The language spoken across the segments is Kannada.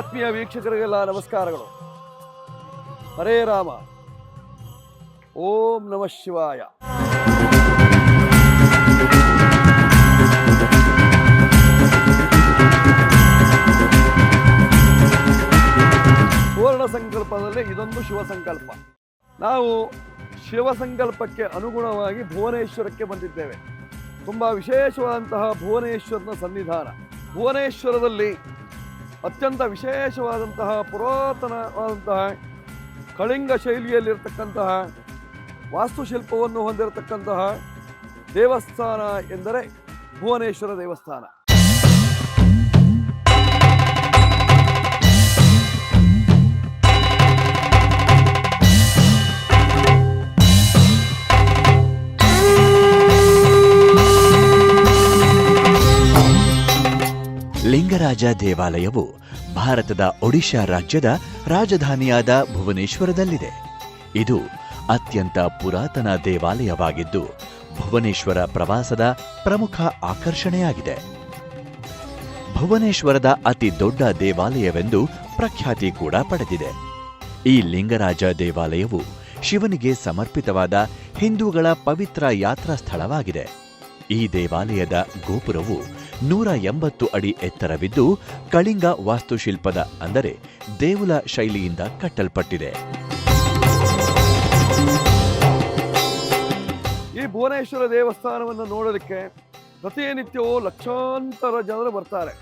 ಆತ್ಮೀಯ ವೀಕ್ಷಕರಿಗೆಲ್ಲ ನಮಸ್ಕಾರಗಳು. ಹರೇ ರಾಮ. ಓಂ ನಮಃ ಶಿವಾಯ. ಸುವರ್ಣ ಸಂಕಲ್ಪದಲ್ಲಿ ಇದೊಂದು ಶಿವ ಸಂಕಲ್ಪ. ನಾವು ಶಿವ ಸಂಕಲ್ಪಕ್ಕೆ ಅನುಗುಣವಾಗಿ ಭುವನೇಶ್ವರಕ್ಕೆ ಬಂದಿದ್ದೇವೆ. ತುಂಬಾ ವಿಶೇಷವಾದಂತಹ ಭುವನೇಶ್ವರನ ಸನ್ನಿಧಾನ. ಭುವನೇಶ್ವರದಲ್ಲಿ ಅತ್ಯಂತ ವಿಶೇಷವಾದಂತಹ ಪುರಾತನವಾದಂತಹ ಕಳಿಂಗ ಶೈಲಿಯಲ್ಲಿರ್ತಕ್ಕಂತಹ ವಾಸ್ತುಶಿಲ್ಪವನ್ನು ಹೊಂದಿರತಕ್ಕಂತಹ ದೇವಸ್ಥಾನ ಎಂದರೆ ಭುವನೇಶ್ವರ ದೇವಸ್ಥಾನ. ಲಿಂಗರಾಜ ದೇವಾಲಯವು ಭಾರತದ ಒಡಿಶಾ ರಾಜ್ಯದ ರಾಜಧಾನಿಯಾದ ಭುವನೇಶ್ವರದಲ್ಲಿದೆ. ಇದು ಅತ್ಯಂತ ಪುರಾತನ ದೇವಾಲಯವಾಗಿದ್ದು, ಭುವನೇಶ್ವರ ಪ್ರವಾಸದ ಪ್ರಮುಖ ಆಕರ್ಷಣೆಯಾಗಿದೆ. ಭುವನೇಶ್ವರದ ಅತಿ ದೊಡ್ಡ ದೇವಾಲಯವೆಂದು ಪ್ರಖ್ಯಾತಿ ಕೂಡ ಪಡೆದಿದೆ. ಈ ಲಿಂಗರಾಜ ದೇವಾಲಯವು ಶಿವನಿಗೆ ಸಮರ್ಪಿತವಾದ ಹಿಂದೂಗಳ ಪವಿತ್ರ ಯಾತ್ರಾ ಸ್ಥಳವಾಗಿದೆ. ಈ ದೇವಾಲಯದ ಗೋಪುರವು ನೂರ ಎಂಬತ್ತು ಅಡಿ ಎತ್ತರವಿದ್ದು ಕಳಿಂಗ ವಾಸ್ತುಶಿಲ್ಪದ, ಅಂದರೆ ದೇವುಲ ಶೈಲಿಯಿಂದ ಕಟ್ಟಲ್ಪಟ್ಟಿದೆ. ಈ ಭುವನೇಶ್ವರ ದೇವಸ್ಥಾನವನ್ನು ನೋಡೋದಕ್ಕೆ ಪ್ರತಿನಿತ್ಯವೂ ಲಕ್ಷಾಂತರ ಜನರು ಬರ್ತಾರೆ.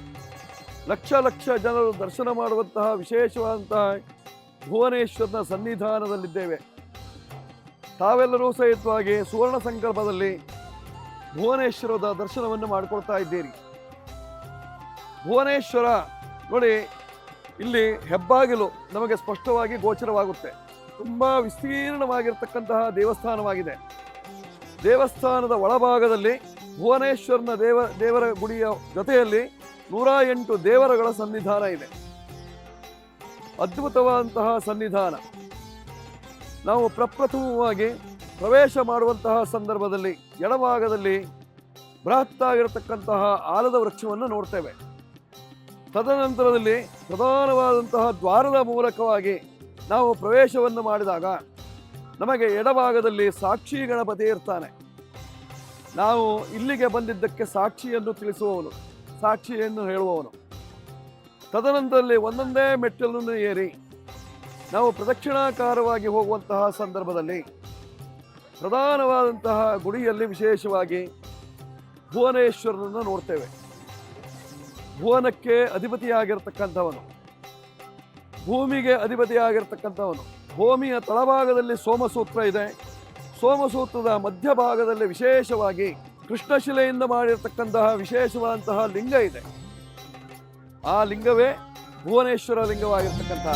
ಲಕ್ಷ ಲಕ್ಷ ಜನರು ದರ್ಶನ ಮಾಡುವಂತಹ ವಿಶೇಷವಾದಂತಹ ಭುವನೇಶ್ವರನ ಸನ್ನಿಧಾನದಲ್ಲಿದ್ದೇವೆ. ತಾವೆಲ್ಲರೂ ಸಹಿತವಾಗಿ ಸುವರ್ಣ ಸಂಕಲ್ಪದಲ್ಲಿ ಭುವನೇಶ್ವರದ ದರ್ಶನವನ್ನು ಮಾಡಿಕೊಳ್ತಾ ಇದ್ದೀರಿ. ಭುವನೇಶ್ವರ, ನೋಡಿ, ಇಲ್ಲಿ ಹೆಬ್ಬಾಗಿಲು ನಮಗೆ ಸ್ಪಷ್ಟವಾಗಿ ಗೋಚರವಾಗುತ್ತೆ. ತುಂಬ ವಿಸ್ತೀರ್ಣವಾಗಿರ್ತಕ್ಕಂತಹ ದೇವಸ್ಥಾನವಾಗಿದೆ. ದೇವಸ್ಥಾನದ ಒಳಭಾಗದಲ್ಲಿ ಭುವನೇಶ್ವರನ ದೇವ, ದೇವರ ಗುಡಿಯ ಜೊತೆಯಲ್ಲಿ ನೂರ ಎಂಟು ದೇವರುಗಳ ಸನ್ನಿಧಾನ ಇದೆ. ಅದ್ಭುತವಾದಂತಹ ಸನ್ನಿಧಾನ. ನಾವು ಪ್ರಪ್ರಥಮವಾಗಿ ಪ್ರವೇಶ ಮಾಡುವಂತಹ ಸಂದರ್ಭದಲ್ಲಿ ಎಡಭಾಗದಲ್ಲಿ ಬೃಹತ್ತಾಗಿರತಕ್ಕಂತಹ ಆಲದ ವೃಕ್ಷವನ್ನು ನೋಡ್ತೇವೆ. ತದನಂತರದಲ್ಲಿ ಪ್ರಧಾನವಾದಂತಹ ದ್ವಾರದ ಮೂಲಕವಾಗಿ ನಾವು ಪ್ರವೇಶವನ್ನು ಮಾಡಿದಾಗ ನಮಗೆ ಎಡಭಾಗದಲ್ಲಿ ಸಾಕ್ಷಿ ಗಣಪತಿ ಇರ್ತಾನೆ. ನಾವು ಇಲ್ಲಿಗೆ ಬಂದಿದ್ದಕ್ಕೆ ಸಾಕ್ಷಿಯನ್ನು ತಿಳಿಸುವವನು, ಸಾಕ್ಷಿಯನ್ನು ಹೇಳುವವನು. ತದನಂತರದಲ್ಲಿ ಒಂದೊಂದೇ ಮೆಟ್ಟಲನ್ನು ಏರಿ ನಾವು ಪ್ರದಕ್ಷಿಣಾಕಾರವಾಗಿ ಹೋಗುವಂತಹ ಸಂದರ್ಭದಲ್ಲಿ ಪ್ರಧಾನವಾದಂತಹ ಗುಡಿಯಲ್ಲಿ ವಿಶೇಷವಾಗಿ ಭುವನೇಶ್ವರನನ್ನು ನೋಡ್ತೇವೆ. ಭುವನಕ್ಕೆ ಅಧಿಪತಿಯಾಗಿರ್ತಕ್ಕಂಥವನು. ಭೂಮಿಗೆ ಅಧಿಪತಿಯಾಗಿರ್ತಕ್ಕಂಥವನು. ಭೂಮಿಯ ತಳಭಾಗದಲ್ಲಿ ಸೋಮಸೂತ್ರ ಇದೆ. ಸೋಮಸೂತ್ರದ ಮಧ್ಯಭಾಗದಲ್ಲಿ ವಿಶೇಷವಾಗಿ ಕೃಷ್ಣಶಿಲೆಯಿಂದ ಮಾಡಿರ್ತಕ್ಕಂತಹ ವಿಶೇಷವಾದಂತಹ ಲಿಂಗ ಇದೆ. ಆ ಲಿಂಗವೇ ಭುವನೇಶ್ವರ ಲಿಂಗವಾಗಿರ್ತಕ್ಕಂತಹ